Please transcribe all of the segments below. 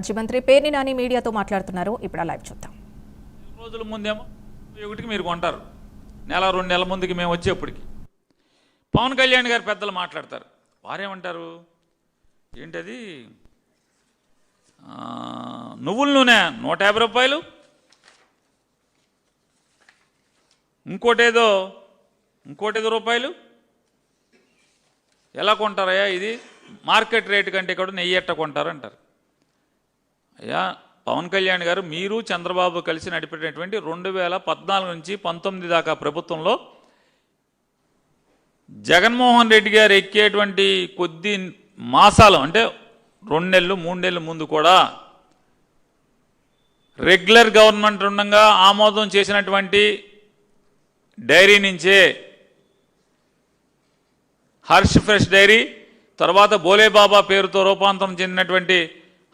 మాజీ మంత్రి పేర్ని నాని మీడియాతో మాట్లాడుతున్నారు. ఇప్పుడు లైవ్ చూద్దాం. రోజుల ముందేమో ఒకటికి మీరు కొంటారు. నెల రెండు నెలల ముందుకి మేము వచ్చేప్పటికి పవన్ కళ్యాణ్ గారు పెద్దలు మాట్లాడతారు. వారేమంటారు? ఏంటది? నువ్వుల నూనె నూట యాభై రూపాయలు. ఇంకోటేదో ఇంకోటేదో రూపాయలు. ఎలా కొంటారయ్యా ఇది? మార్కెట్ రేటు కంటే కూడా నెయ్యి ఎట్ట కొంటారు అంటారు అయ్యా పవన్ కళ్యాణ్ గారు మీరు చంద్రబాబు కలిసి నడిపేటటువంటి రెండు వేల పద్నాలుగు నుంచి పంతొమ్మిది దాకా ప్రభుత్వంలో జగన్మోహన్ రెడ్డి గారు ఎక్కేటువంటి కొద్ది మాసాలు అంటే రెండు నెలలు మూడు నెలల ముందు కూడా రెగ్యులర్ గవర్నమెంట్ ఉండగా ఆమోదం చేసినటువంటి డైరీ నుంచే హర్ష్ ఫ్రెష్ డైరీ తర్వాత బోలేబాబా పేరుతో రూపాంతరం చెందినటువంటి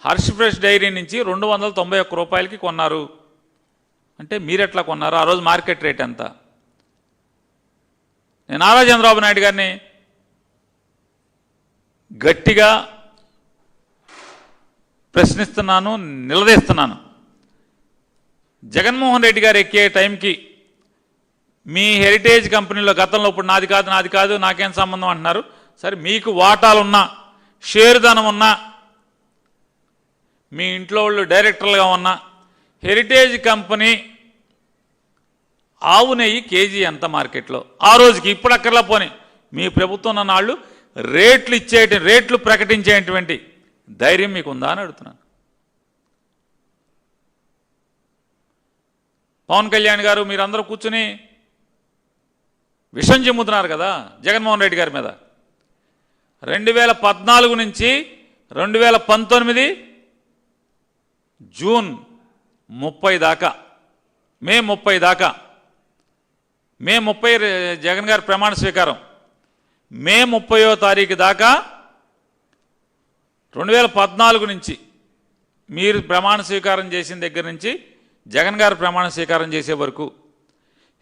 హర్ష్ ఫ్రెష్ డైరీ నుంచి రెండు వందల తొంభై ఒక్క రూపాయలకి కొన్నారు. అంటే మీరెట్లా కొన్నారు ఆ రోజు మార్కెట్ రేట్ ఎంత? నేను నారా చంద్రబాబు నాయుడు గారిని గట్టిగా ప్రశ్నిస్తున్నాను నిలదీస్తున్నాను. జగన్మోహన్ రెడ్డి గారు ఎక్కే టైంకి మీ హెరిటేజ్ కంపెనీలో గతంలో ఇప్పుడు నాది కాదు నాది కాదు నాకేం సంబంధం అంటున్నారు? సరే మీకు వాటాలున్నా షేరుధనం ఉన్నా మీ ఇంట్లో వాళ్ళు డైరెక్టర్లుగా ఉన్న హెరిటేజ్ కంపెనీ ఆవు నెయ్యి కేజీ ఎంత మార్కెట్లో? ఆ రోజుకి ఇప్పుడు అక్కర్లా పోని. మీ ప్రభుత్వం ఉన్న నాళ్ళు రేట్లు ఇచ్చేటి రేట్లు ప్రకటించేటువంటి ధైర్యం మీకు ఉందా అని అడుగుతున్నాను. పవన్ కళ్యాణ్ గారు మీరందరూ కూర్చుని విషం చెమ్ముతున్నారు కదా జగన్మోహన్ రెడ్డి గారి మీద. రెండు వేల పద్నాలుగు నుంచి రెండు వేల పంతొమ్మిది జూన్ ముప్పై దాకా మే ముప్పై దాకా. మే ముప్పై జగన్ గారి ప్రమాణ స్వీకారం. మే ముప్పయో తారీఖు దాకా రెండు వేల పద్నాలుగు నుంచి మీరు ప్రమాణ స్వీకారం చేసిన దగ్గర నుంచి జగన్ గారు ప్రమాణ స్వీకారం చేసే వరకు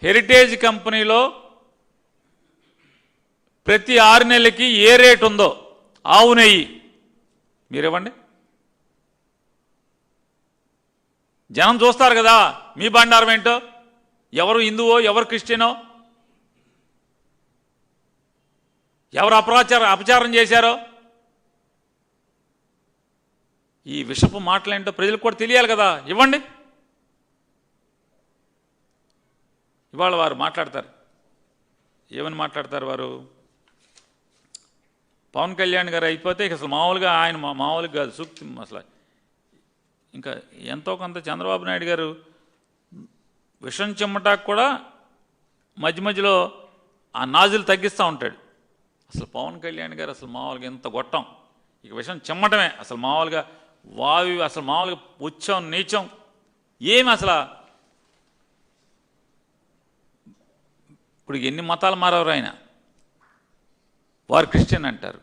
హెరిటేజ్ కంపెనీలో ప్రతి ఆరు నెలలకి ఏ రేటు ఉందో ఆవు నెయ్యి. మీరివ్వండి. జనం చూస్తారు కదా మీ బండారం ఏంటో? ఎవరు హిందువో ఎవరు క్రిస్టియనో? ఎవరు అపరాచారం అపచారం చేశారో? ఈ విషపు మాటలేంటో ప్రజలకు కూడా తెలియాలి కదా. ఇవ్వండి. ఇవాళ వారు మాట్లాడతారు. ఏమని మాట్లాడతారు వారు? పవన్ కళ్యాణ్ గారు అయిపోతే అసలు మామూలుగా ఆయన మామూలుగా కాదు సూక్తి అసలు ఇంకా ఎంతో కొంత చంద్రబాబు నాయుడు గారు విషం చిమ్మటాకు కూడా మధ్య మధ్యలో ఆ నాజులు తగ్గిస్తూ ఉంటాడు. అసలు పవన్ కళ్యాణ్ గారు అసలు మామూలుగా ఎంత గొట్టం. ఇక విషం చిమ్మటమే. అసలు మామూలుగా వావి అసలు మామూలుగా ఉచ్చం నీచం ఏమి అసలు ఇప్పుడు ఎన్ని మతాలు మారవరు ఆయన? వారు క్రిస్టియన్ అంటారు.